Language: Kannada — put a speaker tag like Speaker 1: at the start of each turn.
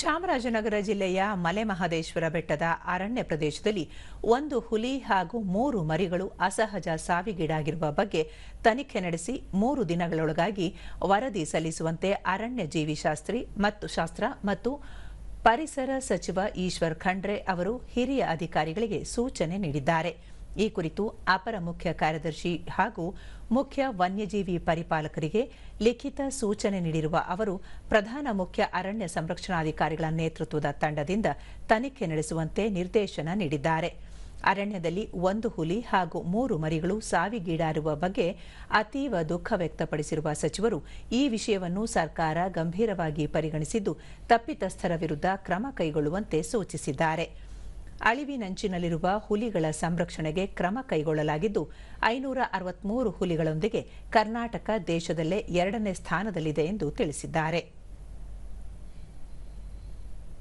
Speaker 1: ಚಾಮರಾಜನಗರ ಜಿಲ್ಲೆಯ ಮಲೆಮಹದೇಶ್ವರ ಬೆಟ್ಟದ ಅರಣ್ಯ ಪ್ರದೇಶದಲ್ಲಿ ಒಂದು ಹುಲಿ ಹಾಗೂ ಮೂರು ಮರಿಗಳು ಅಸಹಜ ಸಾವಿಗೀಡಾಗಿರುವ ಬಗ್ಗೆ ತನಿಖೆ ನಡೆಸಿ ಮೂರು ದಿನಗಳೊಳಗಾಗಿ ವರದಿ ಸಲ್ಲಿಸುವಂತೆ ಅರಣ್ಯ ಜೀವಿಶಾಸ್ತ್ರಿ ಮತ್ತು ಶಾಸ್ತ್ರ ಮತ್ತು ಪರಿಸರ ಸಚಿವ ಈಶ್ವರ್ ಖಂಡ್ರೆ ಅವರು ಹಿರಿಯ ಅಧಿಕಾರಿಗಳಿಗೆ ಸೂಚನೆ ನೀಡಿದ್ದಾರೆ. ಈ ಕುರಿತು ಅಪರ ಮುಖ್ಯ ಕಾರ್ಯದರ್ಶಿ ಹಾಗೂ ಮುಖ್ಯ ವನ್ಯಜೀವಿ ಪರಿಪಾಲಕರಿಗೆ ಲಿಖಿತ ಸೂಚನೆ ನೀಡಿರುವ ಅವರು, ಪ್ರಧಾನ ಮುಖ್ಯ ಅರಣ್ಯ ಸಂರಕ್ಷಣಾಧಿಕಾರಿಗಳ ನೇತೃತ್ವದ ತಂಡದಿಂದ ತನಿಖೆ ನಡೆಸುವಂತೆ ನಿರ್ದೇಶನ ನೀಡಿದ್ದಾರೆ. ಅರಣ್ಯದಲ್ಲಿ ಒಂದು ಹುಲಿ ಹಾಗೂ ಮೂರು ಮರಿಗಳು ಸಾವಿಗೀಡಾರುವ ಬಗ್ಗೆ ಅತೀವ ದುಃಖ ವ್ಯಕ್ತಪಡಿಸಿರುವ ಸಚಿವರು, ಈ ವಿಷಯವನ್ನು ಸರ್ಕಾರ ಗಂಭೀರವಾಗಿ ಪರಿಗಣಿಸಿದ್ದು, ತಪ್ಪಿತಸ್ಥರ ವಿರುದ್ಧ ಕ್ರಮ ಕೈಗೊಳ್ಳುವಂತೆ ಸೂಚಿಸಿದ್ದಾರೆ. ಅಳಿವಿನಂಚಿನಲ್ಲಿರುವ ಹುಲಿಗಳ ಸಂರಕ್ಷಣೆಗೆ ಕ್ರಮ ಕೈಗೊಳ್ಳಲಾಗಿದ್ದು ಐನೂರ ಅರವತ್ಮೂರು ಹುಲಿಗಳೊಂದಿಗೆ ಕರ್ನಾಟಕ ದೇಶದಲ್ಲೇ ಎರಡನೇ ಸ್ಥಾನದಲ್ಲಿದೆ ಎಂದು ತಿಳಿಸಿದ್ದಾರೆ.